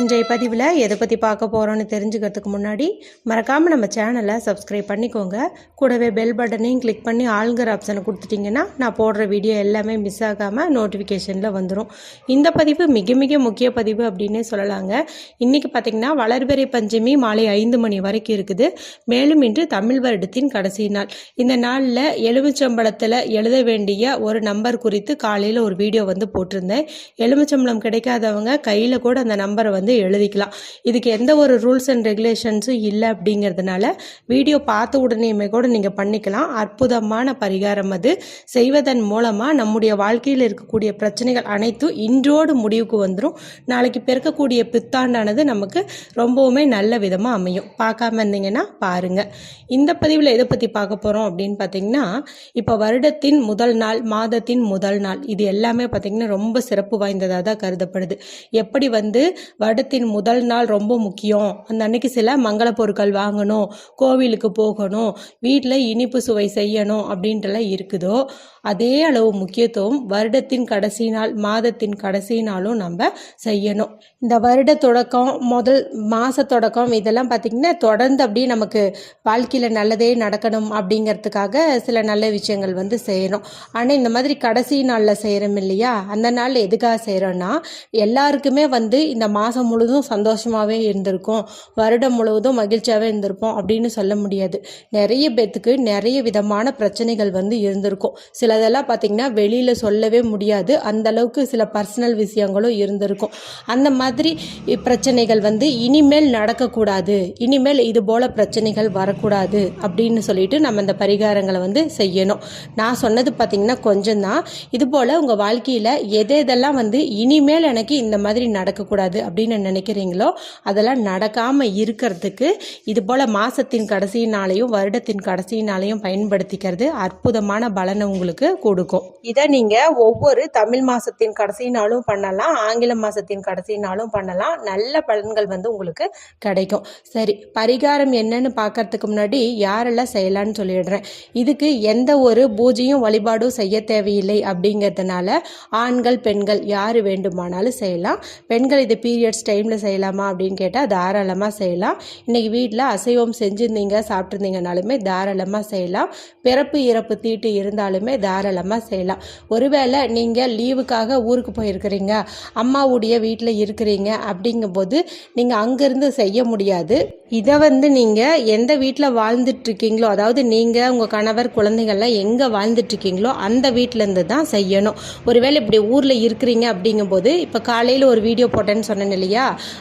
இன்றைய பதிவில் எதை பற்றி பார்க்க போகிறோன்னு தெரிஞ்சுக்கிறதுக்கு முன்னாடி மறக்காமல் நம்ம சேனலை சப்ஸ்கிரைப் பண்ணிக்கோங்க. கூடவே பெல் பட்டனையும் கிளிக் பண்ணி ஆளுங்கிற ஆப்ஷனை கொடுத்துட்டிங்கன்னா நான் போடுற வீடியோ எல்லாமே மிஸ் ஆகாமல் நோட்டிஃபிகேஷனில் வந்துடும் இந்த பதிவு மிக மிக முக்கிய பதிவு அப்படின்னே சொல்லலாங்க. இன்றைக்கி பார்த்திங்கன்னா வளர்பிறை பஞ்சமி மாலை ஐந்து மணி வரைக்கும் இருக்குது. மேலும் இன்று தமிழ் வருடத்தின் கடைசி நாள். இந்த நாளில் எலுமிச்சம்பழத்தில் எழுத வேண்டிய ஒரு நம்பர் குறித்து காலையில் ஒரு வீடியோ வந்து போட்டிருந்தேன். எலுமிச்சம்பளம் கிடைக்காதவங்க கையில் கூட அந்த நம்பரை வந்து எழுதிக்கலாம். இதுக்கு எந்த ஒரு ரூல்ஸ் அண்ட் ரெகுலேஷன்ஸும் இல்லை அப்படிங்கிறதுனால வீடியோ பார்த்த உடனேயுமே கூட நீங்கள் பண்ணிக்கலாம். அற்புதமான பரிகாரம் அது. செய்வதன் மூலமாக நம்முடைய வாழ்க்கையில் இருக்கக்கூடிய பிரச்சனைகள் அனைத்தும் இன்றோடு முடிவுக்கு வந்துடும் நாளைக்கு பிறக்கக்கூடிய பித்தாண்டானது நமக்கு ரொம்பவுமே நல்ல விதமாக அமையும். பார்க்காம இருந்தீங்கன்னா பாருங்கள் இந்த பதிவில் எதை பற்றி பார்க்க போகிறோம் அப்படின்னு பார்த்தீங்கன்னா இப்போ வருடத்தின் முதல் நாள் மாதத்தின் முதல் நாள் இது எல்லாமே பார்த்திங்கன்னா ரொம்ப சிறப்பு வாய்ந்ததாக தான் கருதப்படுது. எப்படி வந்து வருடத்தின் முதல் நாள் ரொம்ப முக்கியம். அந்த அன்னைக்கு சில மங்கள பொருட்கள் வாங்கணும் கோவிலுக்கு போகணும் வீட்டில் இனிப்பு சுவை செய்யணும் அப்படின்ட்டுலாம் இருக்குதோ அதே அளவு முக்கியத்துவம் வருடத்தின் கடைசி நாள் மாதத்தின் கடைசி நாளும் நம்ம செய்யணும். இந்த வருட தொடக்கம் முதல் மாத தொடக்கம் இதெல்லாம் பார்த்திங்கன்னா தொடர்ந்து அப்படியே நமக்கு வாழ்க்கையில் நல்லதே நடக்கணும் அப்படிங்கிறதுக்காக சில நல்ல விஷயங்கள் வந்து செய்யணும். ஆனால் இந்த மாதிரி கடைசி நாளில் செய்கிறோம் இல்லையா? அந்த நாள் எதுக்காக செய்கிறோன்னா எல்லாருக்குமே வந்து இந்த மாதம் முழுதும் சந்தோஷமாகவே இருந்திருக்கும். வருடம் முழுவதும் மகிழ்ச்சியாகவே இருந்திருப்போம் அப்படின்னு சொல்ல முடியாது. நிறைய பேத்துக்கு நிறைய விதமான பிரச்சனைகள் வந்து இருந்திருக்கும். சிலதெல்லாம் பார்த்திங்கன்னா வெளியில் சொல்லவே முடியாது. அந்த அளவுக்கு சில பர்சனல் விஷயங்களும் இருந்திருக்கும். அந்த மாதிரி பிரச்சனைகள் வந்து இனிமேல் நடக்கக்கூடாது. இனிமேல் இது போல் பிரச்சனைகள் வரக்கூடாது அப்படின்னு சொல்லிட்டு நம்ம இந்த பரிகாரங்களை வந்து செய்யணும். நான் சொன்னது பார்த்திங்கன்னா கொஞ்சம் தான் இது போல் உங்கள் வாழ்க்கையில் எது எதெல்லாம் வந்து இனிமேல் எனக்கு இந்த மாதிரி நடக்கக்கூடாது அப்படின்னு நினைக்கிறீங்களோ அதெல்லாம் நடக்காமல் இருக்கிறதுக்கு இது போல் மாதத்தின் கடைசி நாளையும் வருடத்தின் கடைசி நாளையும் பயன்படுத்திக்கிறது அற்புதமான பலனை உங்களுக்கு கொடுக்கும். இதை நீங்கள் ஒவ்வொரு தமிழ் மாதத்தின் கடைசி நாளும் பண்ணலாம் ஆங்கில மாதத்தின் கடைசி நாளும் பண்ணலாம். நல்ல பலன்கள் வந்து உங்களுக்கு கிடைக்கும். சரி பரிகாரம் என்னன்னு பார்க்கறதுக்கு முன்னாடி யாரெல்லாம் செய்யலாம்னு சொல்லிடுறேன். இதுக்கு எந்த ஒரு பூஜையும் வழிபாடும் செய்ய தேவையில்லை அப்படிங்கிறதுனால ஆண்கள் பெண்கள் யார் வேண்டுமானாலும் செய்யலாம். பெண்கள் இது பீரியட்ஸ் டைமில் செய்யலாமா அப்படின்னு கேட்டால் தாராளமாக செய்யலாம். இன்றைக்கி வீட்டில் அசைவம் செஞ்சுருந்தீங்க சாப்பிட்ருந்தீங்கனாலுமே தாராளமாக செய்யலாம். பிறப்பு இறப்பு தீட்டு இருந்தாலுமே தாராளமாக செய்யலாம். ஒருவேளை நீங்கள் லீவுக்காக ஊருக்கு போயிருக்கிறீங்க அம்மாவுடைய வீட்டில் இருக்கிறீங்க அப்படிங்கும்போது நீங்கள் அங்கேருந்து செய்ய முடியாது. இதை வந்து நீங்கள் எந்த வீட்டில் வாழ்ந்துட்டுருக்கீங்களோ அதாவது நீங்கள் உங்கள் கணவர் குழந்தைகள்லாம் எங்கே வாழ்ந்துட்டுருக்கீங்களோ அந்த வீட்டிலேருந்து தான் செய்யணும். ஒருவேளை இப்படி ஊரில் இருக்கிறீங்க அப்படிங்கும்போது இப்போ காலையில் ஒரு வீடியோ போட்டேன்னு சொன்னேன் இல்லையா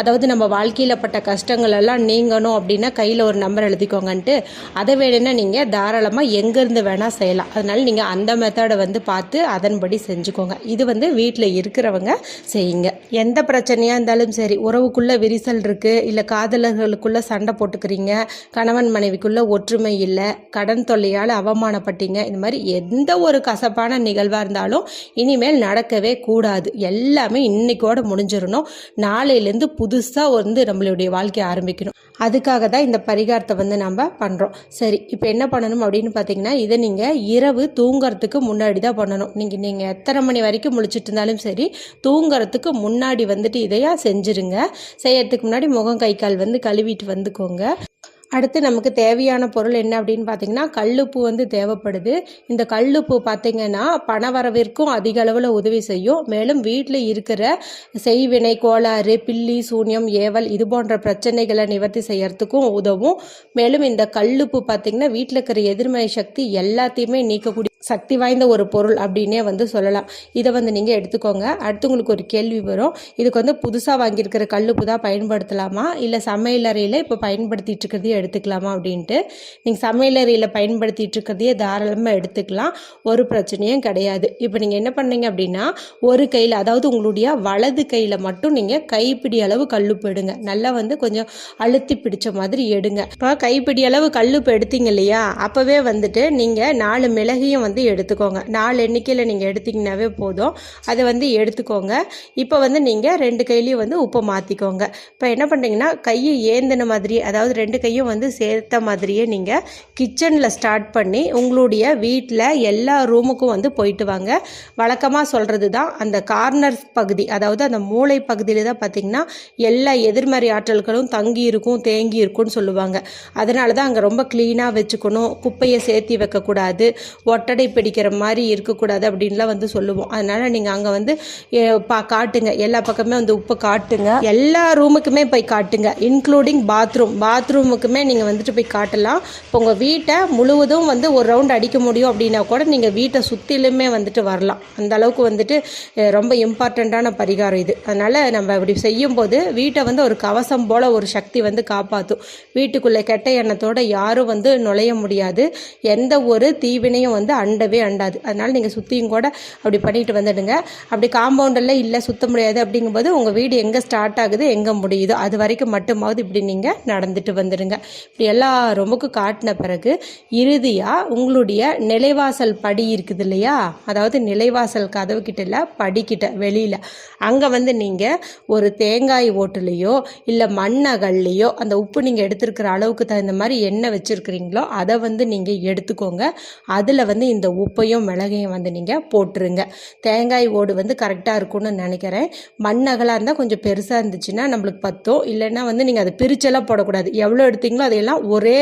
அதாவது நம்ம வாழ்க்கையில் பட்ட கஷ்டங்கள் எல்லாம் நீங்கணும் அப்படின்னா கையில் ஒரு நம்பர் எழுதிக்கோங்கன்ட்டு. அதை வேணும்னா நீங்கள் தாராளமாக எங்கேருந்து வேணால் செய்யலாம். அதனால் நீங்கள் அந்த மெத்தடை வந்து பார்த்து அதன்படி செஞ்சுக்கோங்க. இது வந்து வீட்டில் இருக்கிறவங்க செய்யுங்க. எந்த பிரச்சனையாக இருந்தாலும் சரி உறவுக்குள்ளே விரிசல் இருக்குது இல்லை காதலர்களுக்குள்ளே சண்டை போட்டுக்கிறீங்க கணவன் மனைவிக்குள்ளே ஒற்றுமை இல்லை கடன் தொல்லையால் அவமானப்பட்டீங்க இந்த மாதிரி எந்த ஒரு கசப்பான நிகழ்வாக இருந்தாலும் இனிமேல் நடக்கவே கூடாது. எல்லாமே இன்னைக்கோட முடிஞ்சிடணும். நாளையிலேருந்து புதுசாக வந்து நம்மளுடைய வாழ்க்கையை ஆரம்பிக்கணும். அதுக்காக தான் இந்த பரிகாரத்தை வந்து நம்ம பண்ணுறோம் சரி இப்போ என்ன பண்ணணும் அப்படின்னு பார்த்தீங்கன்னா இதை நீங்கள் இரவு தூங்குறதுக்கு முன்னாடி தான் பண்ணணும். நீங்கள் நீங்கள் எத்தனை மணி வரைக்கும் முழிச்சிட்டு இருந்தாலும் சரி தூங்குறதுக்கு முன்னாடி வந்துட்டு இதையா செஞ்சுருங்க. செய்யறதுக்கு முன்னாடி முகம் கை கால் வந்து கழுவிட்டு வந்துக்கோங்க. அடுத்து நமக்கு தேவையான பொருள் என்ன அப்படின்னு பார்த்தீங்கன்னா கல்லுப்பு வந்து தேவைப்படுது. இந்த கல்லுப்பு பார்த்தீங்கன்னா பணவரவிற்கும் அதிக அளவில் உதவி செய்யும். மேலும் வீட்டில் இருக்கிற செய்வினை கோளாறு பில்லி சூன்யம் ஏவல் இது போன்ற பிரச்சனைகளை நிவர்த்தி செய்யறதுக்கும் உதவும். மேலும் இந்த கல்லுப்பு பார்த்தீங்கன்னா வீட்டில் இருக்கிற எதிர்மறை சக்தி எல்லாத்தையுமே நீக்கக்கூடிய சக்தி வாய்ந்த ஒரு பொருள் அப்படின்னே வந்து சொல்லலாம். இதை வந்து நீங்கள் எடுத்துக்கோங்க. அடுத்து உங்களுக்கு ஒரு கேள்வி வரும். இதுக்கு வந்து புதுசாக வாங்கியிருக்கிற கல்லுப்பு தான் பயன்படுத்தலாமா? இல்லை சமையலறையில் இப்போ பயன்படுத்திகிட்டு இருக்கிறதையே எடுத்துக்கலாமா அப்படின்ட்டு. நீங்கள் சமையலறையில் பயன்படுத்திகிட்டு இருக்கிறதையே தாராளமாக எடுத்துக்கலாம். ஒரு பிரச்சனையும் கிடையாது. இப்போ நீங்கள் என்ன பண்ணீங்க அப்படின்னா ஒரு கையில் அதாவது உங்களுடைய வலது கையில் மட்டும் நீங்கள் கைப்பிடி அளவு கல்லுப்பு எடுங்க. நல்லா வந்து கொஞ்சம் அழுத்தி பிடிச்ச மாதிரி எடுங்க. இப்போ கைப்பிடி அளவு கல்லுப்பு எடுத்தீங்க இல்லையா? அப்போவே வந்துட்டு நீங்கள் நாலு மிளகையும் வந்து வந்து எடுத்துக்கோங்க. நாலு எண்ணிக்கையில் நீங்கள் எடுத்திங்கனாவே போதும். அதை வந்து எடுத்துக்கோங்க. இப்போ வந்து நீங்கள் ரெண்டு கையிலையும் வந்து உப்பை மாற்றிக்கோங்க இப்போ என்ன பண்ணுறீங்கன்னா கையை ஏந்தின மாதிரி அதாவது ரெண்டு கையும் வந்து சேர்த்த மாதிரியே நீங்கள் கிச்சனில் ஸ்டார்ட் பண்ணி உங்களுடைய வீட்டில் எல்லா ரூமுக்கும் வந்து போயிட்டு வாங்க. வழக்கமாக சொல்கிறது தான் அந்த கார்னர் பகுதி. அதாவது அந்த மூளை பகுதியில் தான் பார்த்திங்கன்னா எல்லா எதிர்மறை ஆற்றல்களும் தங்கி இருக்கும் தேங்கி இருக்கும்னு சொல்லுவாங்க. அதனால தான் அங்கே ரொம்ப க்ளீனாக வச்சுக்கணும். குப்பையை சேர்த்தி வைக்கக்கூடாது. ஒட்டடை பிடிக்கிற மாதிரி இருக்கக்கூடாது அப்படின்லாம் வந்து சொல்லுவோம். அதனால் நீங்கள் அங்கே வந்து பா காட்டுங்க. எல்லா பக்கமே வந்து உப்பு காட்டுங்க. எல்லா ரூமுக்குமே போய் காட்டுங்க. இன்க்ளூடிங் பாத்ரூம் பாத்ரூமுக்குமே நீங்கள் வந்துட்டு போய் காட்டலாம். இப்போ உங்கள் வீட்டை முழுவதும் வந்து ஒரு ரவுண்ட் அடிக்க முடியும் அப்படின்னா கூட நீங்கள் வீட்டை சுற்றிலுமே வந்துட்டு வரலாம். அந்த அளவுக்கு வந்துட்டு ரொம்ப இம்பார்ட்டண்ட்டான பரிகாரம் இது. அதனால் நம்ம இப்படி செய்யும்போது வீட்டை வந்து ஒரு கவசம் போல் ஒரு சக்தி வந்து காப்பாற்றும் வீட்டுக்குள்ளே கெட்ட எண்ணத்தோடு யாரும் வந்து நுழைய முடியாது. எந்த ஒரு தீவினையும் வந்து அண்டவே அண்டாது. அதனால் நீங்கள் சுற்றியும் கூட அப்படி பண்ணிட்டு வந்துடுங்க. அப்படி காம்பவுண்டெல்லாம் இல்லை சுத்த முடியாது அப்படிங்கும்போது உங்கள் வீடு எங்கே ஸ்டார்ட் ஆகுது எங்கே முடியுதோ அது வரைக்கும் மட்டுமாவது இப்படி நீங்கள் நடந்துட்டு வந்துடுங்க. இப்படி எல்லா ரொம்பக்கும் காட்டின பிறகு இறுதியாக உங்களுடைய நிலைவாசல் படி இருக்குது இல்லையா? அதாவது நிலைவாசல் கதவு கிட்ட இல்லை படிக்கிட்ட வெளியில். அங்கே வந்து நீங்கள் ஒரு தேங்காய் ஓட்டுலேயோ இல்லை மண்ணகல்லையோ அந்த உப்பு நீங்கள் எடுத்துருக்கிற அளவுக்கு தகுந்த மாதிரி என்ன வச்சுருக்கிறீங்களோ அதை வந்து நீங்கள் எடுத்துக்கோங்க. அதில் வந்து இந்த உப்பையும் மிளகையும் வந்து நீங்கள் போட்டுருங்க. தேங்காய் ஓடு வந்து கரெக்டாக இருக்கும்னு நினைக்கிறேன். மண்ணகலாக இருந்தால் கொஞ்சம் பெருசாக இருந்துச்சுன்னா நம்மளுக்கு பத்தும். இல்லைன்னா வந்து நீங்கள் அதை பிரிச்செல்லாம் போடக்கூடாது. எவ்வளோ எடுத்தீங்களோ அதையெல்லாம் ஒரே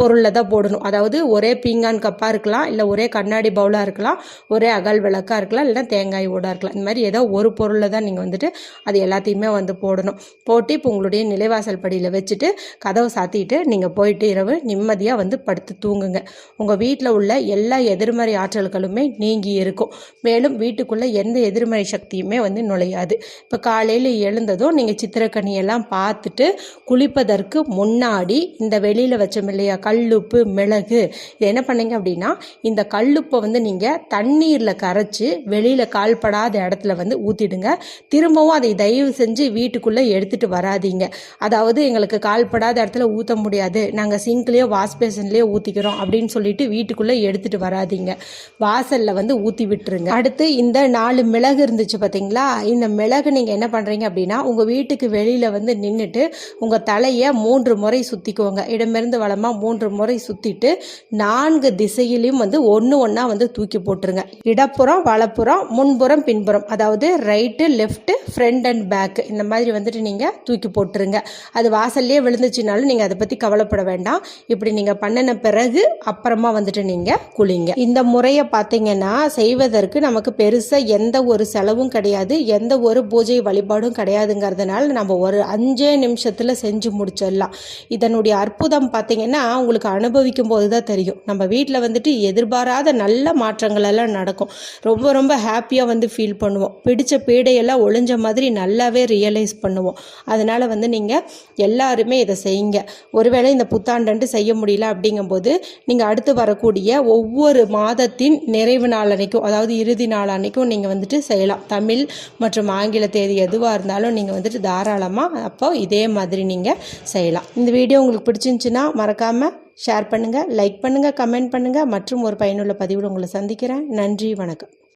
பொருளில் தான் போடணும். அதாவது ஒரே பீங்கான் கப்பாக இருக்கலாம் இல்லை ஒரே கண்ணாடி பவுலாக இருக்கலாம் ஒரே அகல் விளக்காக இருக்கலாம் இல்லைன்னா தேங்காய் ஓடாக இருக்கலாம். இந்த மாதிரி ஏதோ ஒரு பொருளில் தான் நீங்கள் வந்துட்டு அது எல்லாத்தையுமே வந்து போடணும். போட்டு இப்போ உங்களுடைய நிலைவாசல் படியில் வச்சுட்டு கதவை சாத்திட்டு நீங்கள் போயிட்டு இரவு நிம்மதியாக வந்து படுத்து தூங்குங்க. உங்கள் வீட்டில் உள்ள எல்லா எதிர் எதிர்மறை ஆற்றல்களுமே நீங்கி இருக்கும். மேலும் வீட்டுக்குள்ளே எந்த எதிர்மறை சக்தியுமே வந்து நுழையாது. இப்போ காலையில் எழுந்ததும் நீங்கள் சித்திரக்கனியெல்லாம் பார்த்துட்டு குளிப்பதற்கு முன்னாடி இந்த வெளியில் வச்சோம் இல்லையா கல்லுப்பு மிளகு இது என்ன பண்ணீங்க அப்படின்னா இந்த கல்லுப்பை வந்து நீங்கள் தண்ணீரில் கரைச்சி வெளியில் கால்படாத இடத்துல வந்து ஊற்றிடுங்க திரும்பவும் அதை தயவு செஞ்சு வீட்டுக்குள்ளே எடுத்துகிட்டு வராதீங்க. அதாவது எங்களுக்கு கால்படாத இடத்துல ஊற்ற முடியாது. நாங்கள் சிங்க்லேயோ வாஷ் பேசன்லேயோ ஊற்றிக்கிறோம் அப்படின்னு சொல்லிட்டு வீட்டுக்குள்ளே எடுத்துகிட்டு வராதீங்க. வாசலில் வந்து ஊற்றி விட்டுருங்க. அடுத்து இந்த நாலு மிளகு இருந்துச்சு பார்த்தீங்களா இந்த மிளகு நீங்கள் என்ன பண்ணுறீங்க அப்படின்னா உங்கள் வீட்டுக்கு வெளியில் வந்து நின்றுட்டு உங்கள் தலையை மூன்று முறை சுற்றிக்குவோங்க இடமிருந்து வளமாக மூன்று முறை சுற்றிட்டு நான்கு திசையிலையும் வந்து ஒன்று ஒன்றா வந்து தூக்கி போட்டுருங்க. இடப்புறம் வலப்புறம் முன்புறம் பின்புறம். அதாவது right left front and back இந்த மாதிரி வந்துட்டு நீங்கள் தூக்கி போட்டுருங்க. அது வாசல்லே விழுந்துச்சுனாலும் நீங்கள் அதை பற்றி கவலைப்பட வேண்டாம். இப்படி நீங்கள் பண்ணின பிறகு அப்புறமா வந்துட்டு நீங்கள் குளிங்க. இந்த முறையை பார்த்தீங்கன்னா செய்வதற்கு நமக்கு பெருசாக எந்த ஒரு செலவும் கிடையாது. எந்த ஒரு பூஜை வழிபாடும் கிடையாதுங்கிறதுனால நம்ம ஒரு அஞ்சே நிமிஷத்தில் செஞ்சு முடிச்சிடலாம். இதனுடைய அற்புதம் பார்த்தீங்கன்னா உங்களுக்கு அனுபவிக்கும் போது தான் தெரியும். நம்ம வீட்டில் வந்துட்டு எதிர்பாராத நல்ல மாற்றங்கள் எல்லாம் நடக்கும். ரொம்ப ரொம்ப ஹாப்பியாக வந்து ஃபீல் பண்ணுவோம். பிடிச்ச பீடையெல்லாம் ஒளிஞ்ச மாதிரி நல்லாவே ரியலைஸ் பண்ணுவோம். அதனால் வந்து நீங்கள் எல்லாருமே இதை செய்யுங்க. ஒருவேளை இந்த புத்தாண்டன்ட்டு செய்ய முடியல அப்படிங்கும்போது நீங்கள் அடுத்து வரக்கூடிய ஒவ்வொரு மா மாதத்தின் நிறைவு நாள் அன்னைக்கும் அதாவது இறுதி நாள் அன்னைக்கும் நீங்கள் வந்துட்டு செய்யலாம். தமிழ் மற்றும் ஆங்கில தேதி எதுவாக இருந்தாலும் நீங்கள் வந்துட்டு தாராளமாக அப்போ இதே மாதிரி நீங்கள் செய்யலாம். இந்த வீடியோ உங்களுக்கு பிடிச்சிருந்துச்சுன்னா மறக்காமல் ஷேர் பண்ணுங்கள் லைக் பண்ணுங்கள் கமெண்ட் பண்ணுங்கள் மற்றும் ஒரு பயனுள்ள பதிவில் உங்களை சந்திக்கிறேன். நன்றி வணக்கம்.